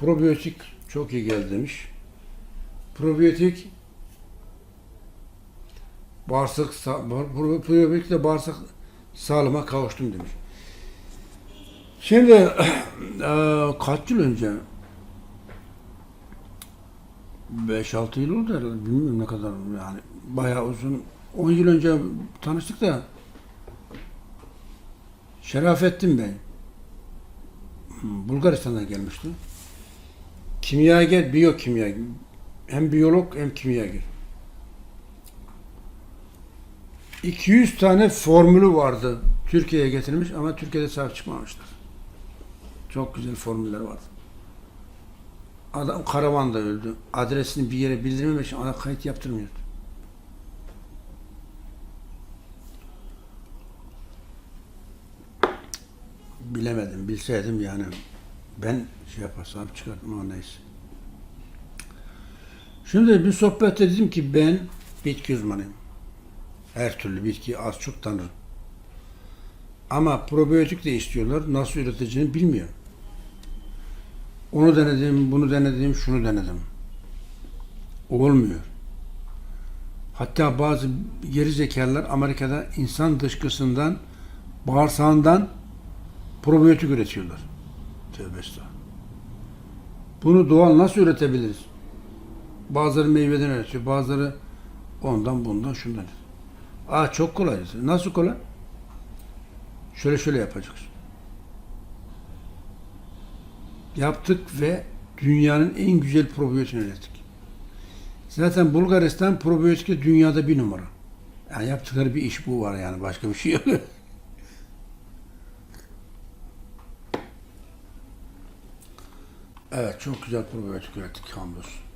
Probiyotik çok iyi geldi demiş. Probiyotik bağırsak probiyotikle bağırsak sağlığıma kavuştum demiş. Şimdi eee, kaç yıl önce 5-6 yıl oldu herhalde. Bilmiyorum ne kadar yani. Bayağı uzun. 10 yıl önce tanıştık da Şerafettin Bey Bulgaristan'dan gelmişti. Kimyager, biyokimya. Hem biyolog hem kimyager. 200 tane formülü vardı. Türkiye'ye getirilmiş ama Türkiye'de sahip çıkmamışlar. Çok güzel formüller vardı. Adam karavanda öldü. Adresini bir yere bildirmemek için ona kayıt yaptırmıyordu. Bilemedim. Bilseydim yani ben şey yaparsam çıkardım ama neyse. Şimdi bir sohbette dedim ki ben bitki uzmanıyım. Her türlü bitkiyi az çok tanırım. Ama probiyotik de istiyorlar. Nasıl üreteceğini bilmiyor. Onu denedim, bunu denedim, şunu denedim. Olmuyor. Hatta bazı geri zekalılar Amerika'da insan dışkısından, bağırsağından probiyotik üretiyorlar. Tövbe. Bunu doğal nasıl üretebiliriz? Bazıları meyveden üretiyor, bazıları ondan bundan şundan. Aa çok kolay. Nasıl kolay? Şöyle şöyle yapacaksın. Yaptık ve dünyanın en güzel probiyotiğini ürettik. Zaten Bulgaristan probiyotikte dünyada bir numara. Yani yaptıkları bir iş bu var yani başka bir şey yok. evet çok güzel probiyotik ürettik hamdolsun.